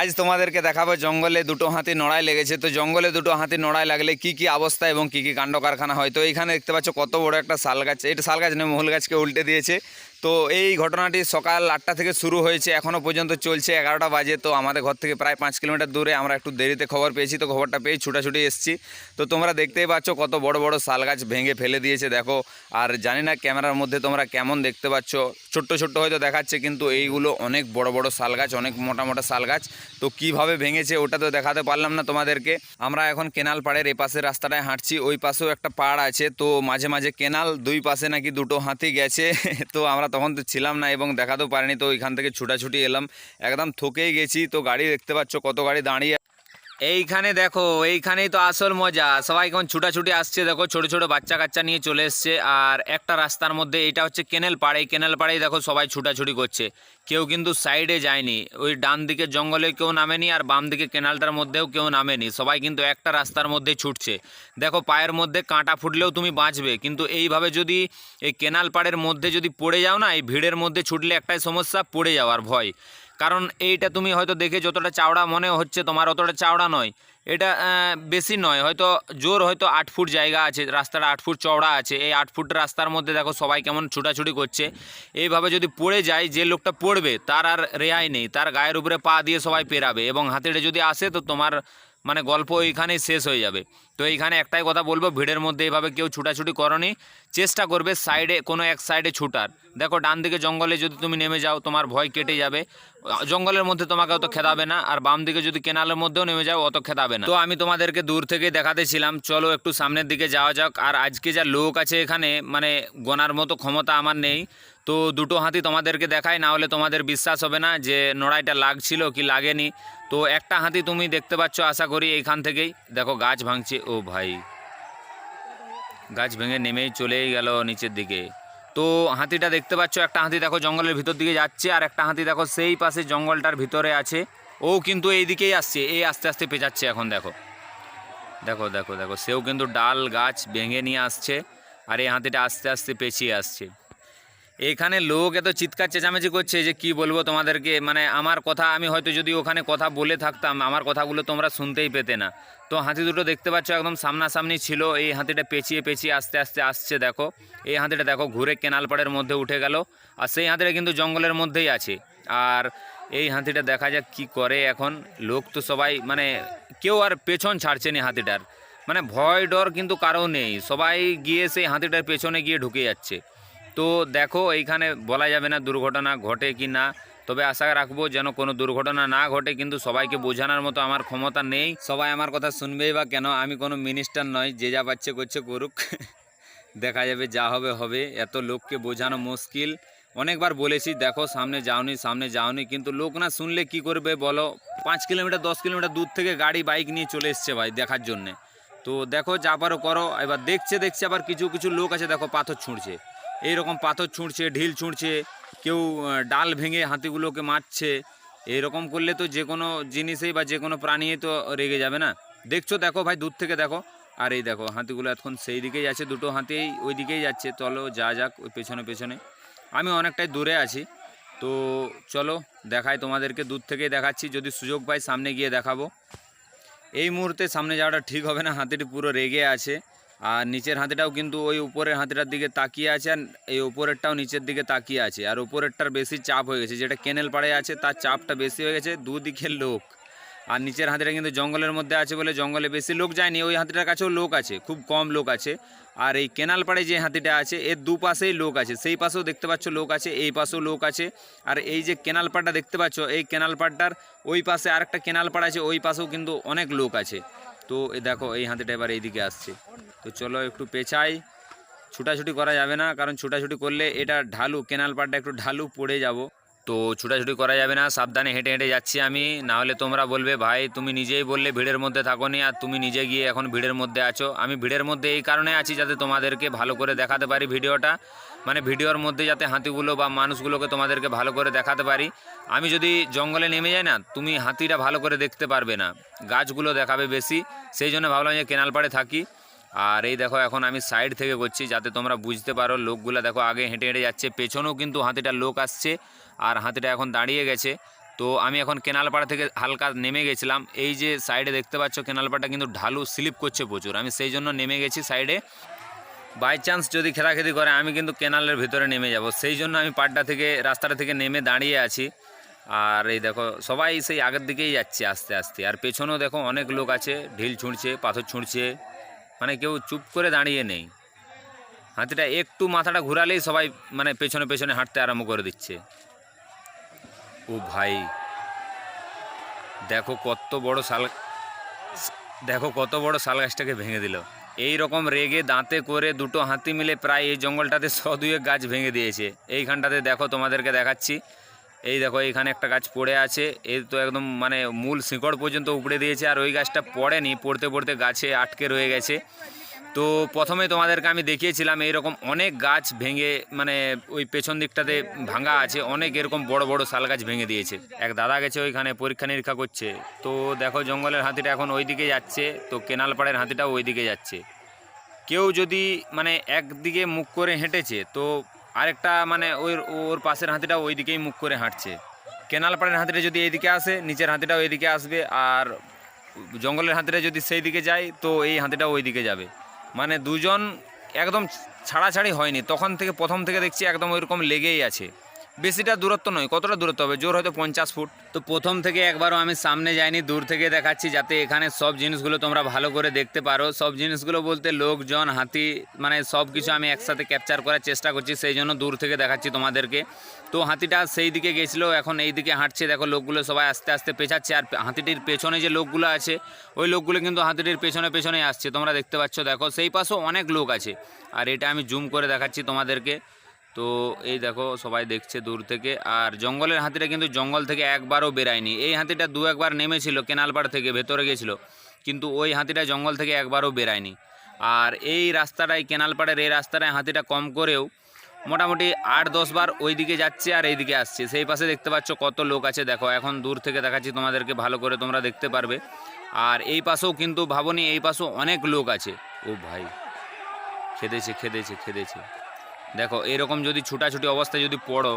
আজ তোমাদেরকে দেখাবো জঙ্গলে দুটো হাতি নড়াই লেগেছে। তো জঙ্গলে দুটো হাতি নড়াই লাগলে কি কি অবস্থা এবং কি কি কাণ্ড কারখানা হয়? তো এখানে দেখতে পাচ্ছ কত বড় একটা শাল গাছ। এটা শাল গাছ নয়, মহুল গাছকে উল্টে দিয়েছে। তো এই ঘটনাটি সকাল আটটা থেকে শুরু হয়েছে এখনও পর্যন্ত চলছে এগারোটা বাজে। তো আমাদের ঘর থেকে প্রায় পাঁচ কিলোমিটার দূরে আমরা একটু দেরিতে খবর পেয়েছি, তো খবরটা পেয়ে ছুটাছুটি এসেছি। তো তোমরা দেখতেই পাচ্ছ কত বড় বড় শাল গাছ ভেঙে ফেলে দিয়েছে, দেখো। আর জানি না ক্যামেরার মধ্যে তোমরা কেমন দেখতে পাচ্ছ, ছোট্ট ছোট্ট হয়তো দেখাচ্ছে, কিন্তু এইগুলো অনেক বড় বড় শাল গাছ, অনেক মোটা মোটা শাল গাছ। তো কীভাবে ভেঙেছে ওটা তো দেখাতে পারলাম না তোমাদেরকে। আমরা এখন কেনাল পাড়ের এই পাশের রাস্তাটায় হাঁটছি, ওই পাশেও একটা পাড় আছে, তো মাঝে মাঝে কেনাল দুই পাশে নাকি দুটো হাতি গেছে। তো আমরা তখন তো ছিলাম না এবং দেখাতেও পারিনি, তো ওইখান থেকে ছুটাছুটি এলাম। একদম থকেই গেছি, তো গাড়ি দেখতে পাচ্ছ কত গাড়ি দাঁড়িয়ে এইখানে দেখো, এইখানেই তো আসল মজা। সবাই কেমন ছুটাছুটি আসছে, দেখো, ছোট ছোট বাচ্চা কাচ্চা নিয়ে চলে এসছে। আর একটা রাস্তার মধ্যে এটা হচ্ছে কেনেল পাড়ে। এই কেনেল পাড়েই দেখো সবাই ছুটাছুটি করছে। কেউ কিন্তু সাইডে যায়নি। ওই ডান দিকে জঙ্গলে কেউ নামেনি আর বাম দিকে কেনালটার মধ্যেও কেউ নামেনি। সবাই কিন্তু একটা রাস্তার মধ্যে ছুটছে। দেখো, পায়ের মধ্যে কাঁটা ফুটলেও তুমি বাঁচবে। কিন্তু এইভাবে যদি এই কেনাল পাড়ের মধ্যে যদি পড়ে যাও না, এই ভিড়ের মধ্যে ছুটলে একটাই সমস্যা, পড়ে যাওয়ার ভয়। কারণ এইটা তুমি হয়তো দেখে যতটা চাওড়া মনে হচ্ছে তোমার, অতটা চাওড়া নয়। এটা বেশি নয়, হয়তো জোর হয়তো আট ফুট জায়গা আছে, রাস্তাটা আট ফুট চওড়া আছে। এই আট ফুট রাস্তার মধ্যে দেখো সবাই কেমন ছুটাছুটি করছে। এইভাবে যদি পড়ে যায়, যে লোকটা পড়বে, তার আর রেহাই নেই, তার গায়ের উপরে পা দিয়ে সবাই পেরাবে এবং হাতিটা যদি আসে, তো তোমার মানে গল্প ওইখানেই শেষ হয়ে যাবে। তো এইখানে একটাই কথা বলব, ভিড়ের মধ্যে এইভাবে কেউ ছুটাছুটি করনি। চেষ্টা করবে সাইডে, কোনো এক সাইডে ছুটার। দেখো ডান দিকে জঙ্গলে যদি তুমি নেমে যাও, তোমার ভয় কেটে যাবে। জঙ্গলের মধ্যে তোমাকে অত খেদাবে না, আর বাম দিকে যদি কেনালের মধ্যেও নেমে যাও, অত খেদাবে না। তো আমি তোমাদেরকে দূর থেকে দেখাতেছিলাম চলো, একটু সামনের দিকে যাওয়া যাক। আর আজকে যা লোক আছে এখানে মানে গোনার মতো ক্ষমতা আমার নেই। তো দুটো হাতি তোমাদেরকে দেখাই, না হলে তোমাদের বিশ্বাস হবে না যে নড়াইটা লাগছিল কি লাগেনি। তো একটা হাতি তুমি দেখতে পাচ্ছ, আশা করি এইখান থেকেই। দেখো, গাছ ভাঙছে। ও ভাই। গাছ ভেঙে নেমেই চলেই গেল নিচের দিকে। তো হাতিটা দেখতে পাচ্ছ, একটা হাতি দেখো জঙ্গলের ভিতর দিকে যাচ্ছে, আর একটা হাতি দেখো সেই পাশে জঙ্গলটার ভিতরে আছে। ও কিন্তু এই দিকেই আসছে, এই আস্তে আস্তে পেঁচাচ্ছে এখন, দেখো। দেখো দেখো দেখো, সেও কিন্তু ডাল গাছ ভেঙে নিয়ে আসছে, আর এই হাতিটা আস্তে আস্তে পেঁচিয়ে আসছে। এখানে লোক এত চিৎকার, চেঁচামেচি করছে যে কি বলব তোমাদেরকে? মানে আমার কথা, আমি হয়তো যদি ওখানে কথা বলে থাকতাম, আমার কথাগুলো তোমরা শুনতেই পেতে না। তো হাতি দুটো দেখতে পাচ্ছ, একদম সামনাসামনি ছিল। এই হাতিটা পেঁচিয়ে পেঁচিয়ে আস্তে আস্তে আসছে, দেখো। এই হাতিটা দেখো, ঘুরে কেনাল পাড়ের মধ্যে উঠে গেল। আর সেই হাতিটা কিন্তু জঙ্গলের মধ্যেই আছে। আর এই হাতিটা দেখা যাক কি করে এখন। লোক তো সবাই মানে কেউ আর পেছন ছাড়ছে না হাতিটার। মানে ভয় ডর কিন্তু কারও নেই। সবাই গিয়ে সেই হাতিটার পেছনে গিয়ে ঢুকে যাচ্ছে। তো দেখো, এইখানে বলা যাবে না দুর্ঘটনা ঘটে কি না। তবে আশা রাখব যেন কোনো দুর্ঘটনা না ঘটে, কিন্তু সবাইকে বোঝানোর মতো আমার ক্ষমতা নেই। সবাই আমার কথা শুনবেই বা কেন, আমি কোনো মিনিস্টার নয় যে যা পাচ্ছে করছে করুক। দেখা যাবে যা হবে হবে। এত লোককে বোঝানো মুশকিল। অনেকবার বলেছি, দেখো, সামনে যাওনি সামনে যাওনি, কিন্তু লোক না শুনলে কি করবে বলো? পাঁচ কিলোমিটার, দশ কিলোমিটার দূর থেকে গাড়ি বাইক নিয়ে চলে এসছে ভাই দেখার জন্যে। তো দেখো, যা পারো করো। এবার দেখছে দেখছে আবার কিছু কিছু লোক আছে, দেখো, পাথর ছুঁড়ছে। এই রকম পাথর ছুঁড়ছে, ঢিল ছুঁড়ছে, কেউ ডাল ভেঙে হাতিগুলোকে মারছে, এইরকম করলে তো যে কোনো জিনিসেই বা যে কোনো প্রাণীই তো রেগে যাবে না। দেখছ, দেখো ভাই, দূর থেকে দেখো। আর এই দেখো, হাতিগুলো এখন সেই দিকেই যাচ্ছে, দুটো হাতি ওই দিকেই যাচ্ছে। চলো, যা যাক, ওই পেছনে পেছনে। আমি অনেকটাই দূরে আছি। তো চলো, দেখাই তোমাদেরকে, দূর থেকেই দেখাচ্ছি। যদি সুযোগ পাই, সামনে গিয়ে দেখাবো। এই মুহূর্তে সামনে যাওয়াটা ঠিক হবে না। হাতিটি পুরো রেগে আছে। আর নিচের হাতিটাও কিন্তু ওই উপরের হাতিটার দিকে তাকিয়ে আছে আর এই উপরেরটাও নিচের দিকে তাকিয়ে আছে। আর উপরেরটার বেশি চাপ হয়ে গেছে, যেটা কেনেল পাড়ে আছে তার চাপটা বেশি হয়ে গেছে, দুদিকের লোক। আর নিচের হাতিটা কিন্তু জঙ্গলের মধ্যে আছে বলে জঙ্গলে বেশি লোক যায়নি, ওই হাতিটার কাছেও লোক আছে, খুব কম লোক আছে। আর এই কেনাল পাড়ে যে হাতিটা আছে, এর দুপাশেই লোক আছে, সেই পাশেও দেখতে পাচ্ছ লোক আছে, এই পাশেও লোক আছে। আর এই যে কেনাল পাড়টা দেখতে পাচ্ছ, এই কেনাল পাড়টার ওই পাশে আরেকটা কেনাল পাড় আছে, ওই পাশেও কিন্তু অনেক লোক আছে। তো দেখো, এই হাতিটা এবার এইদিকে আসছে। তো চলো একটু পেছাই ছুটাছুটি করা যাবে না, কারণ ছুটাছুটি করলে এটা ঢালু, কেনাল পাড়টা একটু ঢালু পড়ে যাব। তো ছুটাছুটি করা যাবে না, সাবধানে হেঁটে হেঁটে যাচ্ছি আমি। না হলে তোমরা বলবে, ভাই, তুমি নিজেই বললে ভিড়ের মধ্যে থাকো নি, আর তুমি নিজে গিয়ে এখন ভিড়ের মধ্যে আছো। আমি ভিড়ের মধ্যে এই কারণে আছি যাতে তোমাদেরকে ভালো করে দেখাতে পারি ভিডিওটা। মানে ভিডিওর মধ্যে যাতে হাতিগুলো বা মানুষগুলোকে তোমাদেরকে ভালো করে দেখাতে পারি। আমি যদি জঙ্গলে নেমে যাই না, তুমি হাতিটা ভালো করে দেখতে পারবে না। গাছগুলো দেখাবে বেশি। সেই জন্য ভাবলাম যে কেনাল পাড়ে থাকি। আর এই দেখো এখন আমি সাইড থেকে করছি, যাতে তোমরা বুঝতে পারো, লোকগুলো দেখো আগে হেঁটে হেঁটে যাচ্ছে, পেছনেও কিন্তু হাতিটার লোক আসছে আর হাতিটা এখন দাঁড়িয়ে গেছে। তো আমি এখন কেনালপাড়া থেকে হালকা নেমে গেছিলাম, এই যে সাইডে দেখতে পাচ্ছ কেনালপাড়টা কিন্তু ঢালু স্লিপ করছে প্রচুর, আমি সেই জন্য নেমে গেছি সাইডে বাই চান্স যদি খেলাখেদি করে, আমি কিন্তু কেনালের ভিতরে নেমে যাব, সেই জন্য আমি পাড্ডা থেকে, রাস্তাটা থেকে নেমে দাঁড়িয়ে আছি। আর এই দেখো, সবাই সেই আগের দিকেই যাচ্ছে আস্তে আস্তে, আর পেছনেও দেখো অনেক লোক আছে, ঢিল ছুঁড়ছে, পাথর ছুঁড়ছে। মানে কেউ চুপ করে দাঁড়িয়ে নেই। হাতিটা একটু মাথাটা ঘুরালেই সবাই মানে পেছনে পেছনে হাঁটতে আরম্ভ করে দিচ্ছে। ও ভাই, দেখো কত বড় শাল, দেখো কত বড় শাল গাছটাকে ভেঙে দিল। এই রকম রেগে দাঁতে করে দুটো হাতি মিলে প্রায় এই জঙ্গলটাতে শ দুয়েক গাছ ভেঙে দিয়েছে। এইখানটাতে দেখো তোমাদেরকে দেখাচ্ছি। এই দেখো এইখানে একটা গাছ পড়ে আছে। এর তো একদম মানে মূল শিকড় পর্যন্ত উপড়ে দিয়েছে, আর ওই গাছটা পড়েনি। পড়তে পড়তে গাছে আটকে রয়ে গেছে। তো প্রথমে তোমাদেরকে আমি দেখিয়েছিলাম, এইরকম অনেক গাছ ভেঙে মানে ওই পেছন দিকটাতে ভাঙা আছে। অনেক এরকম বড় বড় শাল গাছ ভেঙে দিয়েছে। এক দাদা গেছে ওইখানে, পরীক্ষা নিরীক্ষা করছে। তো দেখো, জঙ্গলের হাতিটা এখন ওই দিকে যাচ্ছে। তো কেনালপাড়ের হাতিটাও ওই দিকে যাচ্ছে। কেউ যদি মানে একদিকে মুখ করে হেঁটেছে, তো আরেকটা মানে ওই ওর পাশের হাতিটা ওই দিকেই মুখ করে হাঁটছে। কেনাল পাড়ের হাতিটা যদি এইদিকে আসে, নিচের হাতিটাও এইদিকে আসবে, আর জঙ্গলের হাতিটা যদি সেই দিকে যায়, তো এই হাতিটা ওই দিকে যাবে। মানে দুজন একদম ছাড়াছাড়ি হয়নি। তখন থেকে, প্রথম থেকে দেখছি একদম ওইরকম লেগেই আছে। বেশিটা দূরত্ব নয়, কতটা দূরত্ব হবে? জোর হয়তো পঞ্চাশ ফুট। তো প্রথম থেকে একবারও আমি সামনে যাইনি, দূর থেকে দেখাচ্ছি যাতে এখানে সব জিনিসগুলো তোমরা ভালো করে দেখতে পারো। সব জিনিসগুলো বলতে লোকজন, হাতি মানে সব কিছু আমি একসাথে ক্যাপচার করার চেষ্টা করছি, সেই জন্য দূর থেকে দেখাচ্ছি তোমাদেরকে। তো হাতিটা সেই দিকে গেছিল, এখন এই দিকে হাঁটছে, দেখো লোকগুলো সবাই আস্তে আস্তে পেছাচ্ছে, আর হাতিটির পেছনে যে লোকগুলো আছে, ওই লোকগুলো কিন্তু হাতিটির পেছনে পেছনে আসছে। তোমরা দেখতে পাচ্ছ, দেখো সেই পাশেও অনেক লোক আছে। আর এটা আমি জুম করে দেখাচ্ছি তোমাদেরকে। তো এই দেখো, সবাই দেখছে দূর থেকে। আর জঙ্গলের হাতিটা কিন্তু জঙ্গল থেকে একবারও বেরায়নি। এই হাতিটা দু একবার নেমেছিল কেনালপাড় থেকে ভেতরে গেছিল, কিন্তু ওই হাতিটা জঙ্গল থেকে একবারও বেরায়নি। আর এই রাস্তাটায় কেনালপাড়ের এই রাস্তাটায় হাতিটা কম করেও মোটামুটি আট দশ বার ওই দিকে যাচ্ছে আর এই দিকে আসছে। সেই পাশে দেখতে পাচ্ছ কত লোক আছে। দেখো, এখন দূর থেকে দেখাচ্ছি তোমাদেরকে, ভালো করে তোমরা দেখতে পারবে। আর এই পাশেও কিন্তু ভাবনি, এই পাশেও অনেক লোক আছে। ও ভাই, খেদেছে খেদেছে খেদেছে। দেখো, এরকম যদি ছুটাছুটি অবস্থায় যদি পড়ো,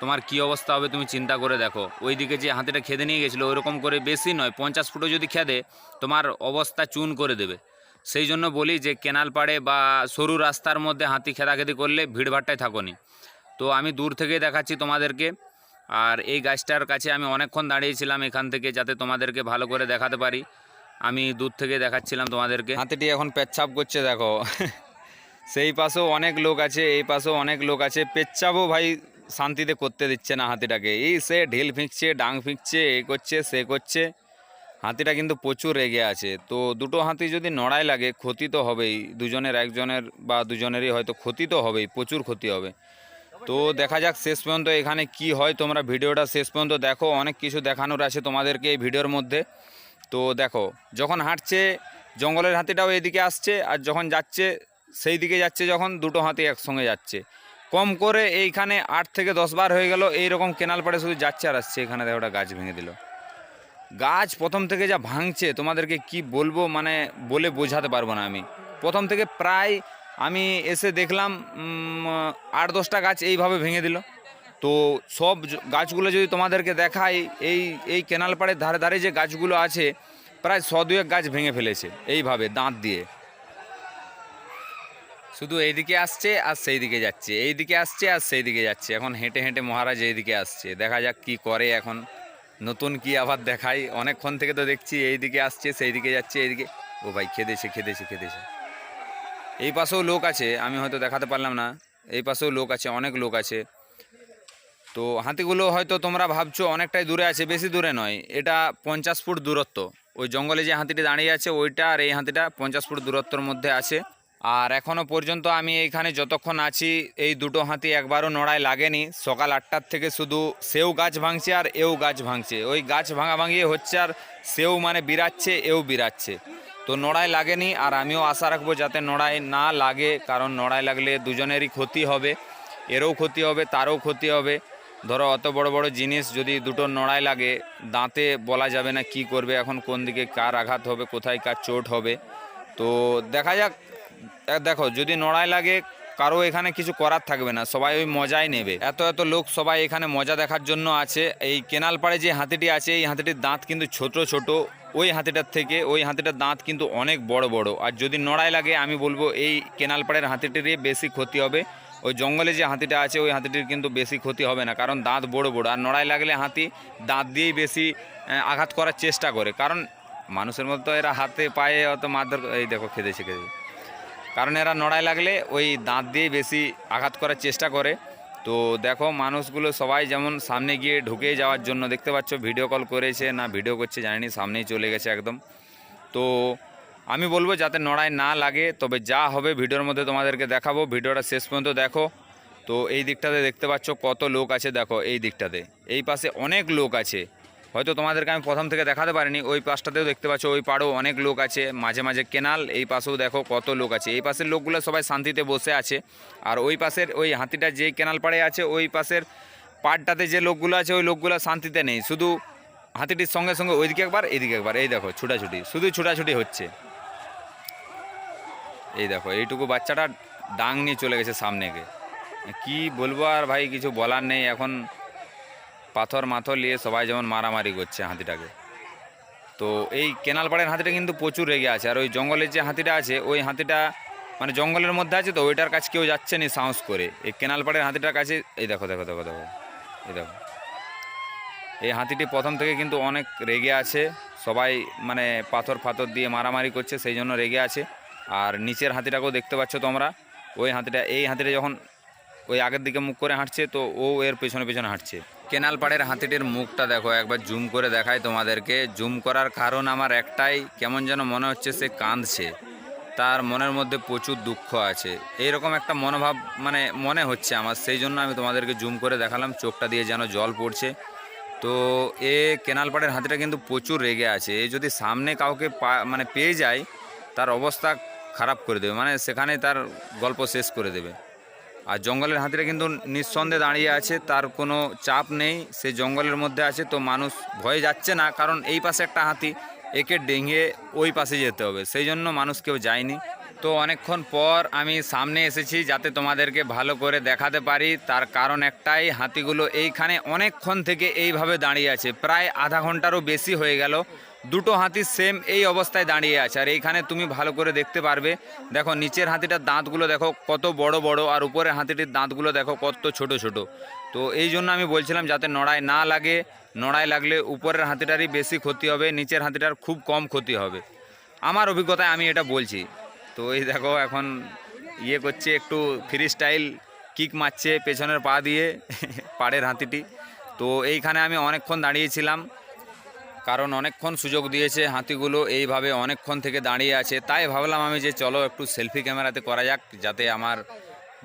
তোমার কি অবস্থা হবে তুমি চিন্তা করে দেখো। ওইদিকে যে হাতিটা খেদে নিয়ে গেছিল ওইরকম করে বেশি নয়, পঞ্চাশ ফুটও যদি খেদে, তোমার অবস্থা চুন করে দেবে। সেই জন্য বলি যে, কেনাল পাড়ে বা সরু রাস্তার মধ্যে হাতি খেদাখেদি করলে ভিড়ভাট্টায় থাকোনি। তো আমি দূর থেকে দেখাচ্ছি তোমাদেরকে। আর এই গাছটার কাছে আমি অনেকক্ষণ দাঁড়িয়েছিলাম এখান থেকে যাতে তোমাদেরকে ভালো করে দেখাতে পারি। আমি দূর থেকে দেখাচ্ছিলাম তোমাদেরকে। হাতিটি এখন পেচ্ছাপ করছে, দেখো। সেই পাশেও অনেক লোক আছে, এই পাশেও অনেক লোক আছে। পেচ্ছাপও ভাই শান্তিতে করতে দিচ্ছে না হাতিটাকে। এই সে ঢিল ফিঁকছে, ডাং ফিঁকছে, এ করছে, সে করছে। হাতিটা কিন্তু প্রচুর রেগে আছে। তো দুটো হাতি যদি নড়াই লাগে, ক্ষতি তো হবেই। দুজনের একজনের বা দুজনেরই হয়তো ক্ষতি তো হবেই, প্রচুর ক্ষতি হবে। তো দেখা যাক শেষ পর্যন্ত এখানে কি হয়। তোমরা ভিডিওটা শেষ পর্যন্ত দেখো। অনেক কিছু দেখানোর আছে তোমাদেরকে এই ভিডিওর মধ্যে। তো দেখো, যখন হাঁটছে, জঙ্গলের হাতিটাও এদিকে আসছে আর যখন যাচ্ছে সেই দিকে যাচ্ছে যখন দুটো হাতি একসঙ্গে যাচ্ছে। কম করে এইখানে আট থেকে দশ বার হয়ে গেল, এইরকম কেনাল পাড়ে শুধু যাচ্ছে আর আসছে, এখানে ওটা গাছ ভেঙে দিল। গাছ প্রথম থেকে যা ভাঙছে, তোমাদেরকে কি বলব মানে বলে বোঝাতে পারব না আমি। প্রথম থেকে প্রায় আমি এসে দেখলাম আট দশটা গাছ এইভাবে ভেঙে দিল। তো সব গাছগুলো যদি তোমাদেরকে দেখাই, এই এই কেনাল পাড়ের ধারে ধারে যে গাছগুলো আছে, প্রায় শ দুয়েক গাছ ভেঙে ফেলেছে, এইভাবে দাঁত দিয়ে। শুধু এইদিকে আসছে আর সেই দিকে যাচ্ছে, এইদিকে আসছে আর সেই দিকে যাচ্ছে। এখন হেঁটে হেঁটে মহারাজ এইদিকে আসছে। দেখা যাক কি করে এখন। নতুন কি আবার দেখাই অনেকক্ষণ থেকে তো দেখছি এইদিকে আসছে সেই দিকে যাচ্ছে, এইদিকে। ও ভাই, খেদেছে খেদেছে খেদেছে। এই পাশেও লোক আছে, আমি হয়তো দেখাতে পারলাম না। এই পাশেও লোক আছে, অনেক লোক আছে। তো হাতিগুলো হয়তো তোমরা ভাবছ অনেকটাই দূরে আছে, বেশি দূরে নয়। এটা পঞ্চাশ ফুট দূরত্ব। ওই জঙ্গলে যে হাতিটি দাঁড়িয়ে আছে, ওইটা আর এই হাতিটা পঞ্চাশ ফুট দূরত্বর মধ্যে আছে। আর এখনও পর্যন্ত আমি এইখানে যতক্ষণ আছি, এই দুটো হাতি একবারও নড়াই লাগেনি। সকাল আটটার থেকে শুধু সেও গাছ ভাঙছে আর এও গাছ ভাঙছে। ওই গাছ ভাঙা ভাঙিয়ে হচ্ছে আর সেও মানে বিরাচ্ছে এও বিরাচ্ছে। তো নড়াই লাগেনি আর আমিও আশা রাখব যাতে নড়াই না লাগে, কারণ নড়াই লাগলে দুজনেরই ক্ষতি হবে। এরও ক্ষতি হবে, তারও ক্ষতি হবে। ধরো অত বড় বড় জিনিস যদি দুটো নড়াই লাগে, দাঁতে বলা যাবে না কি করবে, এখন কোন দিকে কার আঘাত হবে, কোথায় কার চোট হবে। তো দেখা যাক দেখো, যদি নড়াই লাগে, কারও এখানে কিছু করার থাকবে না, সবাই ওই মজাই নেবে। এত এত লোক সবাই এখানে মজা দেখার জন্য আছে, এই কেনাল পাড়ে যে হাতিটি আছে, এই হাতিটির দাঁত কিন্তু ছোট ছোট, ওই হাতিটার থেকে, ওই হাতিটার দাঁত কিন্তু অনেক বড় বড়। আর যদি নড়াই লাগে, আমি বলব এই কেনাল পাড়ের হাতিটিরই বেশি ক্ষতি হবে। ওই জঙ্গলে যে হাতিটা আছে, ওই হাতিটির কিন্তু বেশি ক্ষতি হবে না, কারণ দাঁত বড় বড়। আর নড়াই লাগলে হাতি দাঁত দিয়েই বেশি আঘাত করার চেষ্টা করে। কারণ মানুষের মতো এরা হাতে, পায়ে অত মারধর, এই দেখো খেতে শিখেছে কারণ এরা নড়াই লাগলে ওই দাঁত দিয়ে বেশি আঘাত করার চেষ্টা করে। তো দেখো মানুষগুলো সবাই যেমন সামনে গিয়ে ঢুকে যাওয়ার জন্য দেখতে পাচ্ছ ভিডিও কল করেছে, না ভিডিও করছে, জানিনি, সামনেই চলে গেছে একদম। তো আমি বলব যাতে নড়াই না লাগে, তবে যা হবে ভিডিওর মধ্যে তোমাদেরকে দেখাবো। ভিডিওটা শেষ পর্যন্ত দেখো। তো এই দিকটাতে দেখতে পাচ্ছ কত লোক আছে, দেখো এই দিকটাতে। এই পাশে অনেক লোক আছে। হয়তো তোমাদেরকে আমি প্রথম থেকে দেখাতে পারিনি, ওই পাশটাতেও দেখতে পাচ্ছ, ওই পাড়েও অনেক লোক আছে, মাঝে মাঝে কেনাল, এই পাশেও দেখো কত লোক আছে। এই পাশের লোকগুলো সবাই শান্তিতে বসে আছে। আর ওই পাশের ওই হাতিটা যে কেনাল পাড়ে আছে, ওই পাশের পাড়টাতে যে লোকগুলো আছে, ওই লোকগুলো শান্তিতে নেই। শুধু হাতিটির সঙ্গে সঙ্গে ওইদিকে একবার, এইদিকে একবার। এই দেখো, ছুটাছুটি। শুধু ছুটাছুটি হচ্ছে। এই দেখো, এইটুকু বাচ্চাটা ডাং নিয়ে চলে গেছে সামনে গিয়ে। কি বলব আর ভাই, কিছু বলার নেই। এখন পাথর মাথর নিয়ে সবাই যেমন মারামারি করছে হাতিটাকে। তো এই কেনাল পাড়ের হাতিটা কিন্তু প্রচুর রেগে আছে। আর ওই জঙ্গলের যে হাতিটা আছে, ওই হাতিটা মানে জঙ্গলের মধ্যে আছে তো, ওইটার কাছে কেউ যাচ্ছে না সাহস করে। এই কেনাল পাড়ের হাতিটার কাছে এই দেখো দেখো দেখো দেখো, এই দেখো। এই হাতিটি প্রথম থেকে কিন্তু অনেক রেগে আছে। সবাই মানে পাথর ফাথর দিয়ে মারামারি করছে, সেই জন্য রেগে আছে। আর নিচের হাতিটাকেও দেখতে পাচ্ছ তোমরা। ওই হাতিটা, এই হাতিটা যখন ওই আগের দিকে মুখ করে হাঁটছে, তো ও এর পেছনে পেছনে হাঁটছে। কেনাল পাড়ের হাতিটির মুখটা দেখো, একবার জুম করে দেখায় তোমাদেরকে। জুম করার কারণ আমার একটাই, কেমন যেন মনে হচ্ছে সে কাঁদছে। তার মনের মধ্যে প্রচুর দুঃখ আছে। এইরকম একটা মনোভাব মানে মনে হচ্ছে আমার, সেই জন্য আমি তোমাদেরকে জুম করে দেখালাম, চোখটা দিয়ে যেন জল পড়ছে। তো এ কেনাল পাড়ের হাতিটা কিন্তু প্রচুর রেগে আছে। এ যদি সামনে কাউকে মানে পেয়ে যায়, তার অবস্থা খারাপ করে দেবে। মানে সেখানে তার গল্প শেষ করে দেবে। আর জঙ্গলের হাতিটা কিন্তু নিঃসন্দেহে দাঁড়িয়ে আছে, তার কোনো চাপ নেই, সে জঙ্গলের মধ্যে আছে, তো মানুষ ভয়ে যাচ্ছে না, কারণ এই পাশে একটা হাতি, একে ডেঙে ওই পাশে যেতে হবে, সেই জন্য মানুষ কেউ যায়নি। তো অনেকক্ষণ পর আমি সামনে এসেছি, যাতে তোমাদেরকে ভালো করে দেখাতে পারি, তার কারণ একটাই, হাতিগুলো এইখানে অনেকক্ষণ থেকে এইভাবে দাঁড়িয়ে আছে, প্রায় আধা ঘন্টারও বেশি হয়ে গেল দুটো হাতি সেম এই অবস্থায় দাঁড়িয়ে আছে। আর এইখানে তুমি ভালো করে দেখতে পারবে। দেখো, নিচের হাতিটার দাঁতগুলো দেখো কত বড় বড়, আর উপরের হাতিটির দাঁতগুলো দেখো কত ছোট ছোট। তো এই জন্য আমি বলছিলাম যাতে নড়াই না লাগে নড়াই লাগলে উপরের হাতিটারই বেশি ক্ষতি হবে, নিচের হাতিটার খুব কম ক্ষতি হবে। আমার অভিজ্ঞতায় আমি এটা বলছি। তো এই দেখো, এখন ইয়ে করছে, একটু ফ্রি স্টাইল কিক মারছে পেছনের পা দিয়ে, পাড়ের হাতিটি। তো এইখানে আমি অনেকক্ষণ দাঁড়িয়েছিলাম। কারণ অনেকক্ষণ সুযোগ দিয়েছে হাতিগুলো, এইভাবে অনেকক্ষণ থেকে দাঁড়িয়ে আছে। তাই ভাবলাম আমি যে চলো একটু সেলফি ক্যামেরাতে করা যাক, যাতে আমার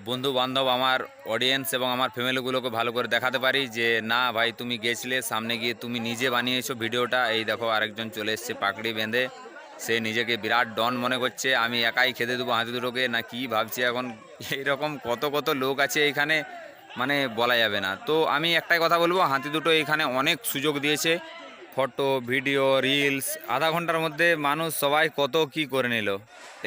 বন্ধু বান্ধব আমার অডিয়েন্স এবং আমার ফ্যামিলিগুলোকে ভালো করে দেখাতে পারি যে, না ভাই, তুমি গেছিলে, সামনে গিয়ে তুমি নিজে বানিয়েছো ভিডিওটা। এই দেখো, আরেকজন চলে এসছে পাকড়ি বেঁধে। সে নিজেকে বিরাট ডন মনে করছে, আমি একাই খেতে দেবো হাতি দুটোকে? না, কি ভাবছি এখন? এইরকম কত কত লোক আছে এইখানে মানে বলা যাবে না। তো আমি একটাই কথা বলব, হাতি দুটো এইখানে অনেক সুযোগ দিয়েছে। ফটো, ভিডিও রিলস আধা ঘণ্টার মধ্যে মানুষ সবাই কত কি করে নিল।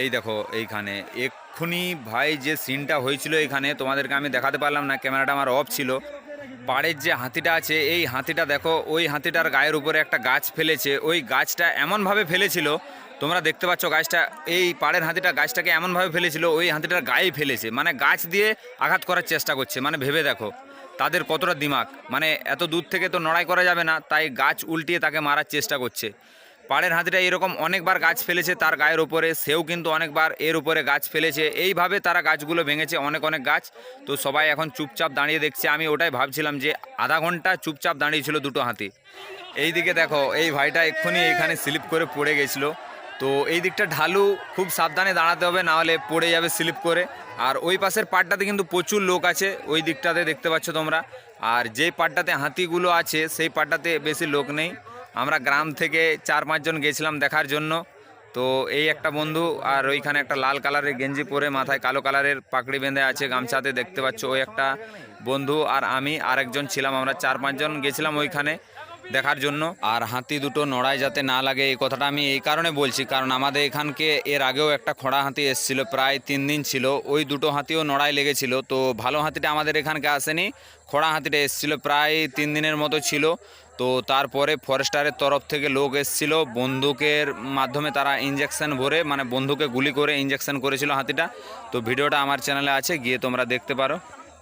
এই দেখো এইখানে। এক্ষুনি ভাই যে সিনটা হয়েছিল এইখানে তোমাদেরকে আমি দেখাতে পারলাম না ক্যামেরাটা আমার অফ ছিল। পাড়ের যে হাতিটা আছে, এই হাতিটা দেখো, ওই হাতিটার গায়ের উপরে একটা গাছ ফেলেছে। ওই গাছটা এমনভাবে ফেলেছিল, তোমরা দেখতে পাচ্ছ গাছটা, এই পাড়ের হাতিটা গাছটাকে এমনভাবে ফেলেছিল, ওই হাতিটার গায়ে ফেলেছে। মানে গাছ দিয়ে আঘাত করার চেষ্টা করছে মানে ভেবে দেখো। তাদের কতটা দিমাগ? মানে এত দূর থেকে তো নড়াই করা যাবে না, তাই গাছ উল্টিয়ে তাকে মারার চেষ্টা করছে। পাড়ের হাতিটা এরকম অনেকবার গাছ ফেলেছে তার গায়ের উপরে, সেও কিন্তু অনেকবার এর উপরে গাছ ফেলেছে। এইভাবে তারা গাছগুলো ভেঙেছে, অনেক অনেক গাছ। তো সবাই এখন চুপচাপ দাঁড়িয়ে দেখছে। আমি ওটাই ভাবছিলাম যে আধা ঘণ্টা চুপচাপ দাঁড়িয়েছিল দুটো হাতি। এইদিকে দেখো, এই ভাইটা এক্ষুনি এখানে স্লিপ করে পড়ে গেছিল। তো এই দিকটা ঢালু খুব সাবধানে দাঁড়াতে হবে না হলে পড়ে যাবে স্লিপ করে। আর ওই পাশের পাড়টাতে কিন্তু প্রচুর লোক আছে, ওই দিকটাতে দেখতে পাচ্ছ তোমরা। আর যেই পাড়টাতে হাতিগুলো আছে, সেই পাড়টাতে বেশি লোক নেই। আমরা গ্রাম থেকে চার পাঁচজন গেছিলাম দেখার জন্য। তো এই একটা বন্ধু আর ওইখানে একটা লাল কালারের গেঞ্জি পরে মাথায় কালো কালারের পাকড়ি বেঁধে আছে, গামছাতে দেখতে পাচ্ছ। ওই একটা বন্ধু আর আমি আরেকজন ছিলাম, আমরা চার পাঁচজন গেছিলাম ওইখানে। দেখার জন্য। আর হাতি দুটো নড়ায় যাতে না লাগে, এই কথাটা আমি এই কারণে বলছি। কারণ আমাদের এখানকে এর আগেও একটা খোঁড়া হাতি এসেছিল, প্রায় তিন দিন ছিল। ওই দুটো হাতিও নড়ায় লেগেছিল। তো ভালো হাতিটা আমাদের এখানকে আসেনি। খোঁড়া হাতিটা এসেছিল প্রায় তিন দিনের মতো ছিল। তো তারপরে ফরেস্টারের তরফ থেকে লোক এসেছিল। বন্দুকের মাধ্যমে তারা ইঞ্জেকশন ভরে মানে বন্দুকে গুলি করে ইঞ্জেকশন করেছিল হাতিটা। তো ভিডিওটা আমার চ্যানেলে আছে, গিয়ে তোমরা দেখতে পারো।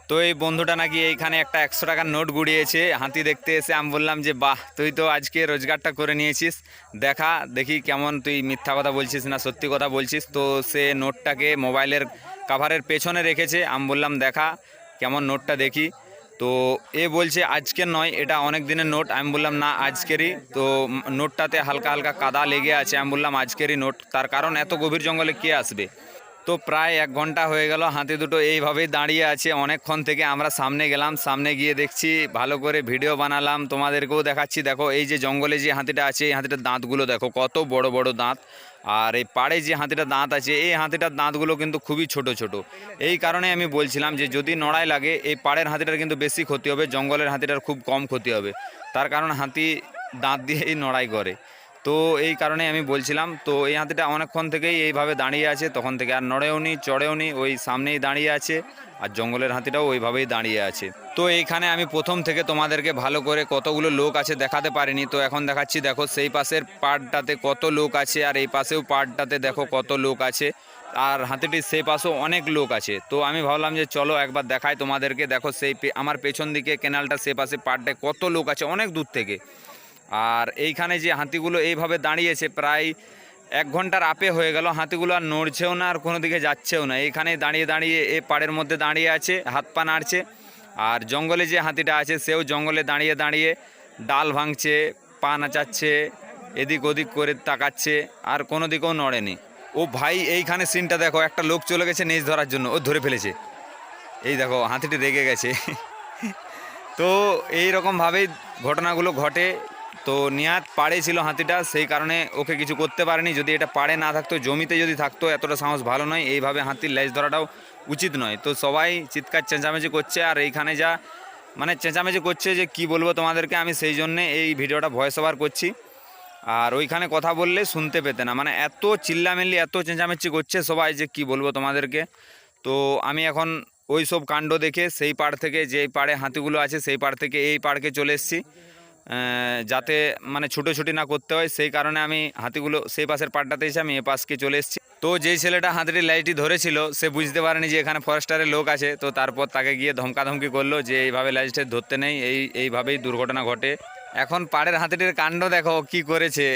তো এই বন্ধুটা নাকি এইখানে একটা একশো টাকার নোট গুড়িয়েছে, হাতি দেখতে এসে আমি বললাম যে, বাহ, তুই তো আজকে রোজগারটা করে নিয়েছিস। দেখা, দেখি কেমন তুই মিথ্যা কথা বলছিস না সত্যি কথা বলছিস। তো সে নোটটাকে মোবাইলের কাভারের পেছনে রেখেছে। আমি বললাম, দেখা, কেমন নোটটা দেখি। তো এ বলছে, আজকের নয়, এটা অনেক দিনের নোট। আমি বললাম, না, আজকেরই। তো নোটটাতে হালকা হালকা কাদা লেগে আছে। আমি বললাম, আজকেরই নোট। তার কারণ, এত গভীর জঙ্গলে কে আসবে? তো প্রায় এক ঘণ্টা হয়ে গেল, হাতি দুটো এইভাবেই দাঁড়িয়ে আছে। অনেকক্ষণ থেকে আমরা সামনে গেলাম, সামনে গিয়ে দেখছি ভালো করে ভিডিও বানালাম, তোমাদেরকেও দেখাচ্ছি। দেখো, এই যে জঙ্গলে যে হাতিটা আছে, এই হাতিটার দাঁতগুলো দেখো, কত বড় বড় দাঁত। আর এই পাড়ে যে হাতিটা দাঁত আছে, এই হাতিটার দাঁতগুলো কিন্তু খুবই ছোট ছোট। এই কারণে আমি বলছিলাম যে যদি নড়াই লাগে, এই পাড়ের হাতিটার কিন্তু বেশি ক্ষতি হবে, জঙ্গলের হাতিটার খুব কম ক্ষতি হবে। তার কারণ হাতি দাঁত দিয়েই নড়াই করে। তো এই কারণে আমি বলছিলাম, তো এই হাতিটা অনেকক্ষণ থেকেই এইভাবে দাঁড়িয়ে আছে, তখন থেকে আর নড়েও নি, চড়েও নি, ওই সামনেই দাঁড়িয়ে আছে, আর জঙ্গলের হাতিটাও ওইভাবেই দাঁড়িয়ে আছে। তো এইখানে আমি প্রথম থেকে তোমাদেরকে ভালো করে কতগুলো লোক আছে দেখাতে পারিনি, তো এখন দেখাচ্ছি, দেখো সেই পাশের পাড়টাতে কত লোক আছে, আর এই পাশেও পাড়টাতে দেখো কত লোক আছে, আর হাতিটির সেই পাশেও অনেক লোক আছে। তো আমি ভাবলাম যে চলো একবার দেখাই তোমাদেরকে, দেখো সেই আমার পেছন দিকে কেনালটা, সে পাশে পাড়টায় কত লোক আছে, অনেক দূর থেকে। আর এইখানে যে হাতিগুলো এইভাবে দাঁড়িয়েছে, প্রায় এক ঘণ্টার আপে হয়ে গেল। হাতিগুলো আর নড়ছেও না, আর কোনো দিকে যাচ্ছেও না। এইখানে দাঁড়িয়ে দাঁড়িয়ে এ পাড়ের মধ্যে দাঁড়িয়ে আছে, হাত পা নাড়ছে। আর জঙ্গলে যে হাতিটা আছে, সেও জঙ্গলে দাঁড়িয়ে দাঁড়িয়ে ডাল ভাঙছে, পা নাচাচ্ছে, এদিক ওদিক করে তাকাচ্ছে, আর কোনো দিকেও নড়েনি। ও ভাই, এইখানে সিনটা দেখো, একটা লোক চলে গেছে নেজ ধরার জন্য, ও ধরে ফেলেছে। এই দেখো, হাতিটি রেগে গেছে। তো এই রকমভাবেই ঘটনাগুলো ঘটে। তো নিয়াত পাড়ে ছিল হাতিটা, সেই কারণে ওকে কিছু করতে পারেনি। যদি এটা পাড়ে না থাকতো, জমিতে যদি থাকতো, এতটা সাহস ভালো নয়। এইভাবে হাতির লেজ ধরাটাও উচিত নয়। তো সবাই চিৎকার চেঁচামেচি করছে, আর এইখানে যা মানে চেঁচামেচি করছে যে কি বলব তোমাদেরকে, আমি সেই জন্যে এই ভিডিওটা ভয়েস ওভার করছি। আর ওইখানে কথা বললে শুনতে পেতে না। মানে এত চিল্লামিল্লি, এত চেঁচামেচি করছে সবাই যে কি বলব তোমাদেরকে। তো আমি এখন ওই সব কাণ্ড দেখে সেই পাড় থেকে, যেই পাড়ে হাতিগুলো আছে, সেই পাড় থেকে এই পাড়কে চলে এসেছি। যাতে মানে ছুটোছুটি না করতে হয়, সেই কারণে আমি হাতিগুলো সেই পাশের পাড়টাতে এসে আমি এ পাশকে চলে এসেছি। তো যেই ছেলেটা হাতিটি লাইটটি ধরেছিল, সে বুঝতে পারেনি যে এখানে ফরেস্টারের লোক আছে। তো তারপর তাকে গিয়ে ধমকাধমকি করল যে, এইভাবে লাইটটি ধরতে নেই, এই, এইভাবেই দুর্ঘটনা ঘটে। এখন পাড়ের হাতিটির কাণ্ড দেখো কি করেছে?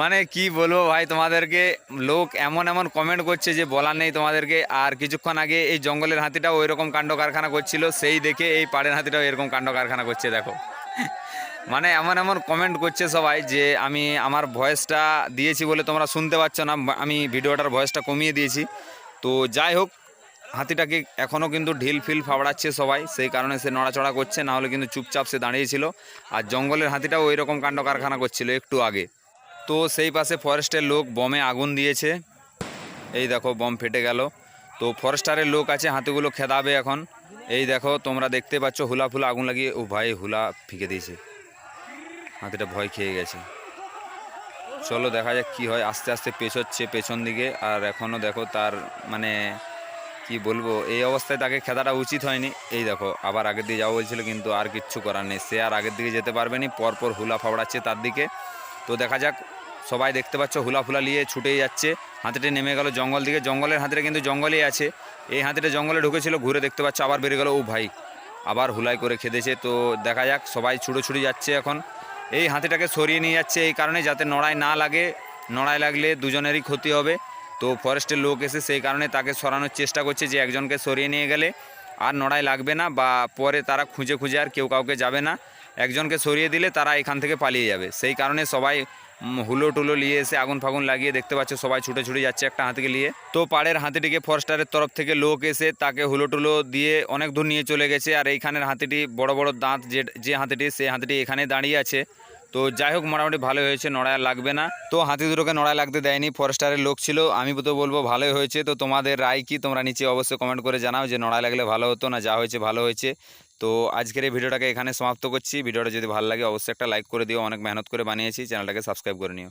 মানে কি বলব ভাই, তোমাদেরকে লোক এমন এমন কমেন্ট করছে যে বলার নেই তোমাদেরকে। আর কিছুক্ষণ আগে এই জঙ্গলের হাতিটাও ওই রকম কাণ্ড কারখানা করছিল, সেই দেখে এই পাড়ের হাতিটাও এরকম কাণ্ড কারখানা করছে, দেখো। মানে এমন এমন কমেন্ট করছে সবাই যে আমি আমার ভয়েসটা দিয়েছি বলে তোমরা শুনতে পাচ্ছ না আমি ভিডিওটার ভয়েসটা কমিয়ে দিয়েছি। তো যাই হোক, হাতিটাকে এখনও কিন্তু ঢিল ফিল ফাবড়াচ্ছে সবাই, সেই কারণে সে নড়াচড়া করছে, না হলে কিন্তু চুপচাপ সে দাঁড়িয়েছিল আর জঙ্গলের হাতিটাও ওই রকম কাণ্ড কারখানা করছিল একটু আগে। তো সেই পাশে ফরেস্টের লোক বমে আগুন দিয়েছে। এই দেখো, বম ফেটে গেল। তো ফরেস্টারের লোক আছে, হাতিগুলো খেদাবে এখন। এই দেখো, তোমরা দেখতে পাচ্ছ হুলা ফুলা আগুন লাগিয়ে, ও ভাই, হুলা ফিকে দিয়েছে। হাতিটা ভয় খেয়ে গেছে। চলো, দেখা যাক কি হয়। আস্তে আস্তে পেছোচ্ছে পেছন দিকে, আর এখনও দেখো তার মানে কি বলব, এই অবস্থায় তাকে খেদাটা উচিত হয়নি। এই দেখো, আবার আগের দিকে যাওয়া বলছিল কিন্তু আর কিচ্ছু করার নেই। সে আর আগের দিকে যেতে পারবে না। পরপর হুলা ফাবড়াচ্ছে তার দিকে। তো দেখা যাক, সবাই দেখতে পাচ্ছ হুলা ফুলা নিয়ে ছুটেই যাচ্ছে। হাতিটা নেমে গেল জঙ্গল দিকে। জঙ্গলের হাতিটা কিন্তু জঙ্গলেই আছে। এই হাতিটা জঙ্গলে ঢুকেছিল, ঘুরে দেখতে পাচ্ছ, আবার বেরিয়ে গেল। ও ভাই, আবার হুলাই করে খেদেছে। তো দেখা যাক, সবাই ছুটোছুটি যাচ্ছে এখন। এই হাতিটাকে সরিয়ে নিয়ে যাচ্ছে এই কারণে, যাতে নড়াই না লাগে। নড়াই লাগলে দুজনেরই ক্ষতি হবে। তো ফরেস্টের লোক এসে সেই কারণে তাকে সরানোর চেষ্টা করছে যে একজনকে সরিয়ে নিয়ে গেলে। আর নড়াই লাগবে না বা পরে তারা খুঁজে খুঁজে আর কেউ কাউকে যাবে না। একজনকে সরিয়ে দিলে তারা এখান থেকে পালিয়ে যাবে। সেই কারণে সবাই হুলো টুলো নিয়ে এসে আগুন ফাগুন লাগিয়ে দেখতে পাচ্ছ সবাই ছুটে ছুটে যাচ্ছে একটা হাতিকে নিয়ে। তো পাড়ের হাতিটিকে ফরেস্টারের তরফ থেকে লোক এসে তাকে হুলো টুলো দিয়ে অনেক দূর নিয়ে চলে গেছে। আর এইখানের হাতিটি বড় বড় দাঁত যে যে হাতিটি সেই হাতিটি এখানে দাঁড়িয়ে আছে। তো যাই হোক, মোটামুটি ভালোই হয়েছে, নড়ায় লাগবে না। তো হাতি দুটোকে নড়ায় লাগতে দেয়নি, ফরেস্টারের লোক ছিল। আমি তো বলব ভালোই হয়েছে। তো তোমাদের রায় কি? তোমরা নিচে অবশ্যই কমেন্ট করে জানাও যে নড়ায় লাগলে ভালো হতো না যা হয়েছে ভালো হয়েছে। তো আজকের এই ভিডিওটাকে এখানে সমাপ্ত করছি। ভিডিওটা যদি ভালো লাগে, অবশ্যই একটা লাইক করে দিও। অনেক মেহনত করে বানিয়েছি। চ্যানেলটাকে সাবস্ক্রাইব করে নিও।